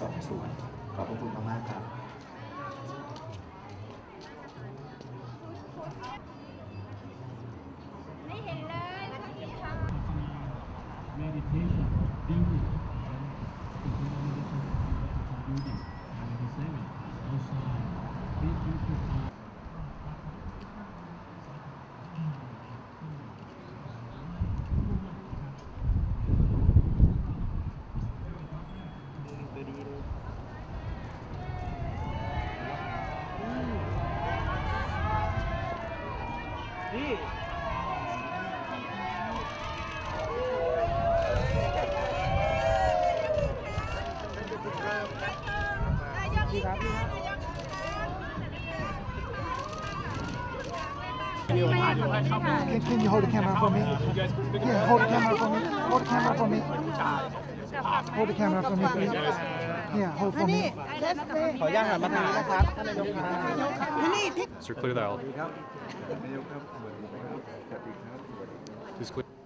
สองส่วน ขอบพระคุณมากๆครับไม่เห็นเลยสวัสดีค่ะ meditation, beauty, and beauty, and the น Can, can you hold the camera for me? Yeah, hold the camera for me. Hold the camera for me. Hold the camera for me, please. Yeah, hold for me. ขออนุญาตหันมาทางนี้นะครับท่านนายกครับ Sir, clear the aisle. Please clear.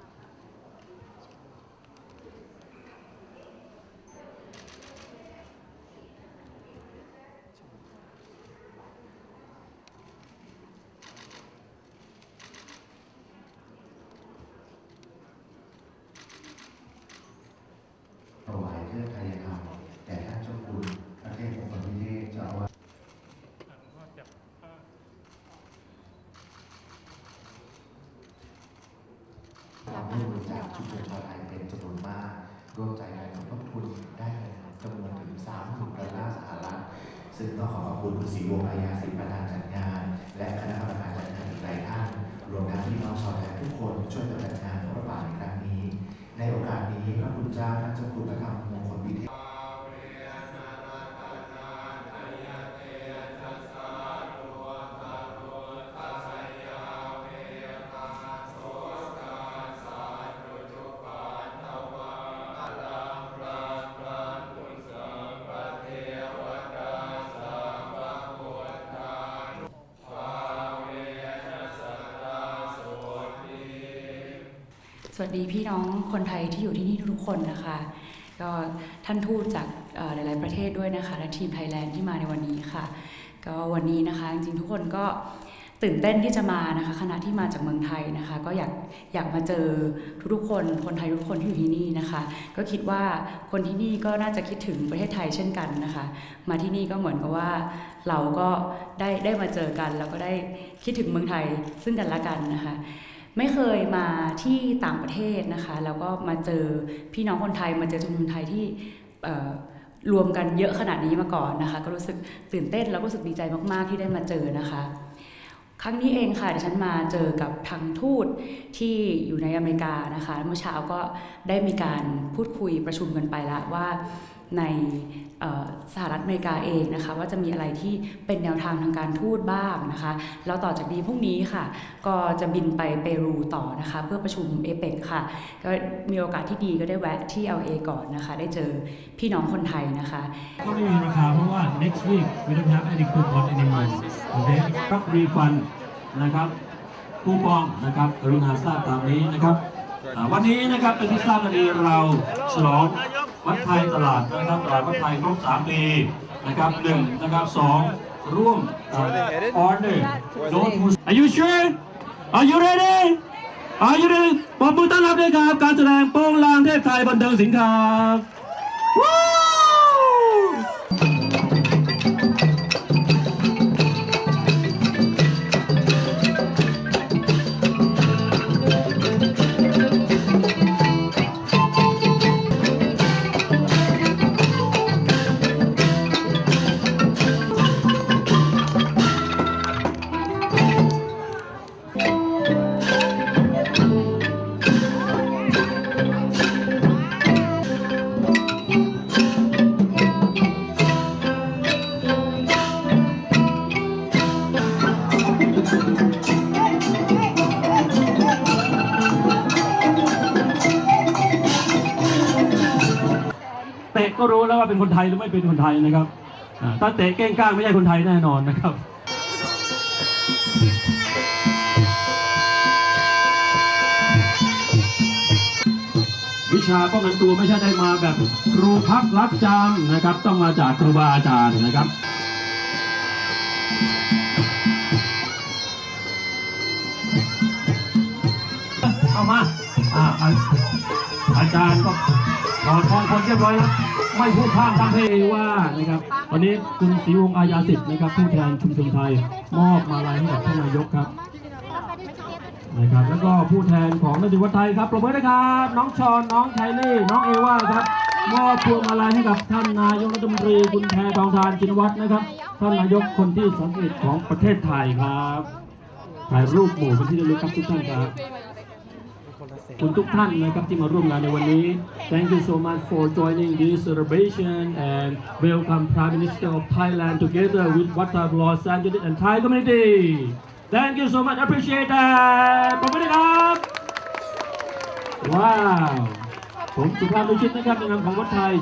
เราได้บริจาคชุมชนชาวไทยเป็นจำนวนมากร่วมใจกันสมทบทุนได้จำนวนถึง3ามหมื่นดอลลาร์สหรัฐ ซึ่งต้องขอขอบคุณคุณศรีวงศ์อายาศิลป์ประธานจัดงาน และคณะกรรมการจัดงานอีกหลายท่าน รวมทั้งพี่น้องชาวไทยทุกคนช่วยกันจัดงานพระบาทในครั้งนี้ ในโอกาสนี้พระคุณเจ้าท่านเจ้าคุณพระธรรมมงคลวิเทศ สวัสดีพี่น้องคนไทยที่อยู่ที่นี่ทุกคนนะคะ ก็ท่านทูตจากหลาย ๆ ประเทศด้วยนะคะ และทีมไทยแลนด์ที่มาในวันนี้ค่ะ ก็วันนี้นะคะ จริงๆทุกคนก็ตื่นเต้นที่จะมานะคะขณะที่มาจากเมืองไทยนะคะ ก็อยากอยากมาเจอทุกๆคนคนไทยทุกคนที่อยู่ที่นี่นะคะ ก็คิดว่าคนที่นี่ก็น่าจะคิดถึงประเทศไทยเช่นกันนะคะ มาที่นี่ก็เหมือนกับว่า เราก็ได้ได้มาเจอกันแล้วก็ได้คิดถึงเมืองไทยซึ่งกันและกันนะคะ ไม่เคยมาที่ต่างประเทศนะคะ แล้วก็มาเจอพี่น้องคนไทย มาเจอชุมชนไทยที่รวมกันเยอะขนาดนี้มาก่อนนะคะ ก็รู้สึกตื่นเต้นแล้วก็รู้สึกดีใจมากๆที่ได้มาเจอนะคะ ครั้งนี้เองค่ะดิฉันมาเจอกับทางทูตที่อยู่ในอเมริกานะคะเมื่อเช้าก็ได้มีการพูดคุยประชุมกันไปล้วว่า ในสหรัฐอเมริกาเองนะคะ ว่าจะมีอะไรที่เป็นแนวทางทางการทูตบ้างนะคะ แล้วต่อจากนี้พรุ่งนี้ค่ะ ก็จะบินไปเปรูต่อนะคะ เพื่อประชุมเอเปกค่ะ ก็มีโอกาสที่ดีก็ได้แวะที่ LA ก่อนนะคะ ได้เจอพี่น้องคนไทยนะคะก็ไม่มีราคาเพราะว่า next week we don't have any coupon anymore โอเคครับรีฟันนะครับคูปองนะครับกรุณาทราบตามนี้นะครับวันนี้นะครับเป็นที่ทราบกันดีเราฉลอง วัดไทยตลาดนะครับตลาดวัดไทยครบ3ปีนะครับหนึ่งนะครับสองร่วมออเดอร์โดน Are you sure Are you ready Are you ready ปรบมือต้อนรับด้วยครับ การแสดงโป้งลางเทพไทยบันเทิงสินค้า Woo! ก็รู้แล้วว่าเป็นคนไทยหรือไม่เป็นคนไทยนะครับอ่าถ้าเตะเก้งก้างไม่ใช่คนไทยแน่นอนนะครับวิชาป้องกันตัวไม่ใช่ได้มาแบบครูพักรักจำนะครับ ต้องมาจากครูบาอาจารย์นะครับเอามาอาอาอาจารย์ก็ถอดทองคนเรียบร้อยแล้ว ไม่พูดพร่ำทำเพลงว่านะครับ วันนี้คุณศรีวงศ์อาญาสิทธิ์นะครับผู้แทนชุมชนไทย มอบมาลัยให้กับท่านนายกครับนะครับแล้วก็ผู้แทนของนายวัฒไทยครับปรบมือนะครับ น้องชอนน้องไทลี่น้องเอว่าครับมอบพวงมาลัยให้กับท่านนายกรัฐมนตรีคุณแพทองทานชินวัตรนะครับ ท่านนายกคนที่สามสิบของประเทศไทยครับถ่ายรูปหมู่เป็นที่ระลึกครับทุกท่านครับ คุณทุกท่านนะครับที่มาร่วมงานในวันนี้ Thank you so much for joining this celebration and welcome Prime Minister of Thailand together with Watta Los Angeles and Thai community Thank you so much appreciate that ขอบคุณนะครับ ว้าว ผมสุภาพดุชิตนะครับในนามของวัดไทย